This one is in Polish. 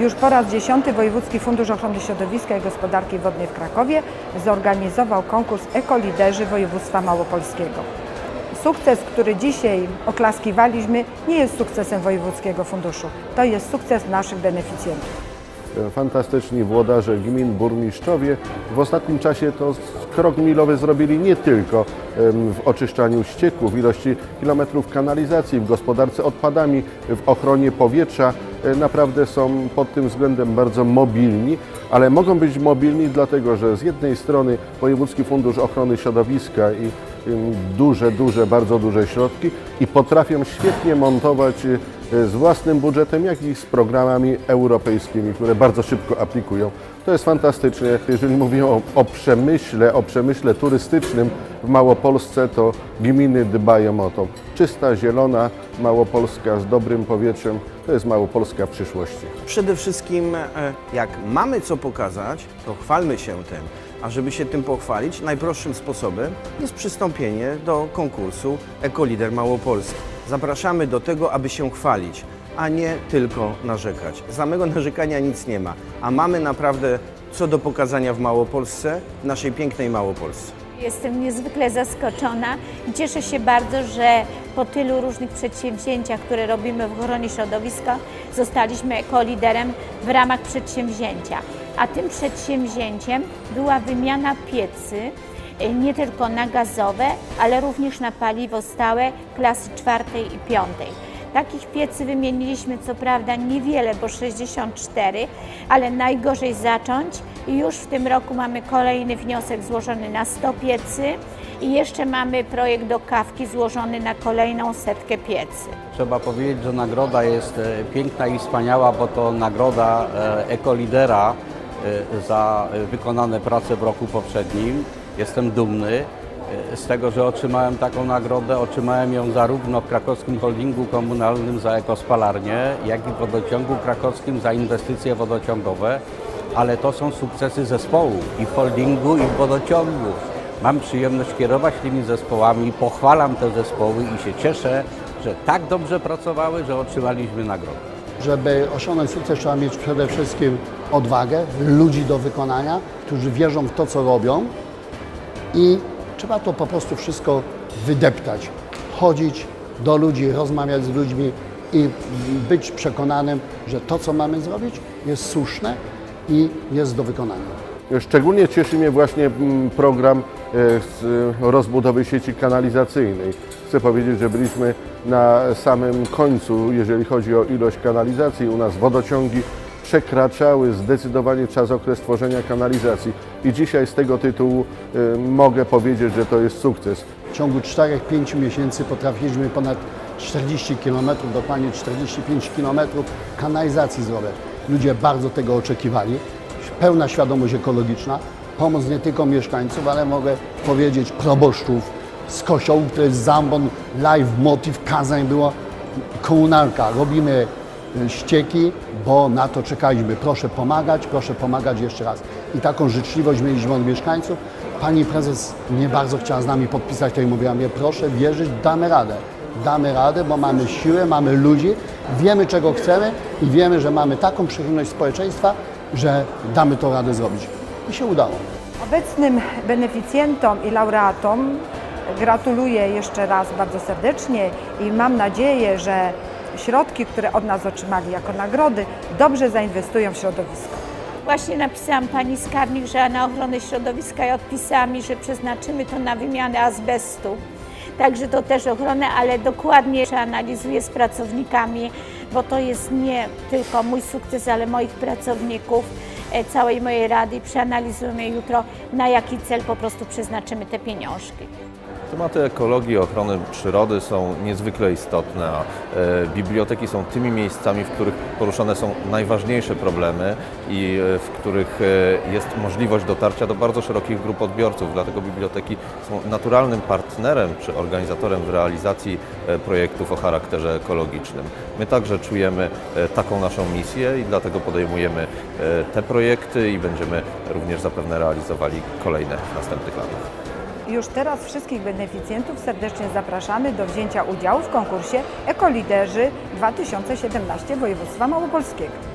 Już po raz dziesiąty Wojewódzki Fundusz Ochrony Środowiska i Gospodarki Wodnej w Krakowie zorganizował konkurs Ekoliderzy Województwa Małopolskiego. Sukces, który dzisiaj oklaskiwaliśmy, nie jest sukcesem Wojewódzkiego Funduszu. To jest sukces naszych beneficjentów. fantastyczni włodarze gmin, burmistrzowie w ostatnim czasie to krok milowy zrobili nie tylko w oczyszczaniu ścieków, ilości kilometrów kanalizacji, w gospodarce odpadami, w ochronie powietrza. E, Naprawdę są pod tym względem bardzo mobilni, ale mogą być mobilni dlatego, że z jednej strony Wojewódzki Fundusz Ochrony Środowiska i em, duże, duże, bardzo duże środki i potrafią świetnie montować e, z własnym budżetem, jak i z programami europejskimi, które bardzo szybko aplikują. To jest fantastyczne. Jeżeli mówię o, o przemyśle, o przemyśle turystycznym w Małopolsce, to gminy dbają o to. Czysta, zielona Małopolska z dobrym powietrzem, to jest Małopolska przyszłości. Przede wszystkim, e, jak mamy co pokazać, to chwalmy się tym. A żeby się tym pochwalić, najprostszym sposobem jest przystąpienie do konkursu Ekolider Małopolski. Zapraszamy do tego, aby się chwalić, a nie tylko narzekać. Samego narzekania nic nie ma, a mamy naprawdę co do pokazania w Małopolsce, w naszej pięknej Małopolsce. Jestem niezwykle zaskoczona i cieszę się bardzo, że po tylu różnych przedsięwzięciach, które robimy w ochronie środowiska, zostaliśmy ekoliderem w ramach przedsięwzięcia. A tym przedsięwzięciem była wymiana piecy y, nie tylko na gazowe, ale również na paliwo stałe klasy czwartej i piątej. Takich piecy wymieniliśmy co prawda niewiele, bo 64, ale najgorzej zacząć i już w tym roku mamy kolejny wniosek złożony na 100 piecy i jeszcze mamy projekt do kawki złożony na kolejną setkę piecy. Trzeba powiedzieć, że nagroda jest e, piękna i wspaniała, bo to nagroda e, ekolidera e, za wykonane prace w roku poprzednim. Jestem dumny z tego, że otrzymałem taką nagrodę. Otrzymałem ją zarówno w krakowskim holdingu komunalnym za ekospalarnię, jak i w wodociągu krakowskim za inwestycje wodociągowe, ale to są sukcesy zespołu i w holdingu, i w wodociągu. Mam przyjemność kierować tymi zespołami, pochwalam te zespoły i się cieszę, że tak dobrze pracowały, że otrzymaliśmy nagrodę. Żeby osiągnąć sukces, trzeba mieć przede wszystkim odwagę, ludzi do wykonania, którzy wierzą w to, co robią i trzeba to po prostu wszystko wydeptać. Chodzić do ludzi, rozmawiać z ludźmi i być przekonanym, że to, co mamy zrobić, jest słuszne i jest do wykonania. Szczególnie cieszy mnie właśnie mm, program e, rozbudowy sieci kanalizacyjnej. Chcę powiedzieć, że byliśmy na samym końcu, jeżeli chodzi o ilość kanalizacji. U nas wodociągi przekraczały zdecydowanie czas okres tworzenia kanalizacji i dzisiaj z tego tytułu e, mogę powiedzieć, że to jest sukces. W ciągu 4-5 miesięcy potrafiliśmy ponad 40 km, dokładnie 45 km kanalizacji zrobić. Ludzie bardzo tego oczekiwali. Pełna świadomość ekologiczna, pomoc nie tylko mieszkańców, ale mogę powiedzieć proboszczów z kościołów, to jest Zambon, live motyw kazań było komunalka. Robimy y, ścieki, bo na to czekaliśmy. Proszę pomagać, proszę pomagać jeszcze raz. I taką życzliwość mieliśmy od mieszkańców. Pani prezes nie bardzo chciała z nami podpisać, to i mówiła mnie, proszę wierzyć, damy radę. Damy radę, bo mamy siłę, mamy ludzi, wiemy czego chcemy i wiemy, że mamy taką przychylność społeczeństwa, że damy to radę zrobić. I się udało. Obecnym beneficjentom i laureatom gratuluję jeszcze raz bardzo serdecznie i mam nadzieję, że środki, które od nas otrzymali jako nagrody, dobrze zainwestują w środowisko. Właśnie napisałam pani skarbnik, że na ochronę środowiska i odpisała mi, że przeznaczymy to na wymianę azbestu. Także to też ochronę, ale dokładnie przeanalizuję z pracownikami, bo to jest nie tylko mój sukces, ale moich pracowników, e, całej mojej rady i przeanalizujemy jutro, na jaki cel po prostu przeznaczymy te pieniążki. Tematy ekologii ochrony przyrody są niezwykle istotne, a e, biblioteki są tymi miejscami, w których poruszane są najważniejsze problemy i e, w których e, jest możliwość dotarcia do bardzo szerokich grup odbiorców. Dlatego biblioteki są naturalnym partnerem czy organizatorem w realizacji projektów o charakterze ekologicznym. My także czujemy taką naszą misję i dlatego podejmujemy te projekty i będziemy również zapewne realizowali kolejne w następnych latach. Już teraz wszystkich beneficjentów serdecznie zapraszamy do wzięcia udziału w konkursie Ekoliderzy 2017 województwa małopolskiego.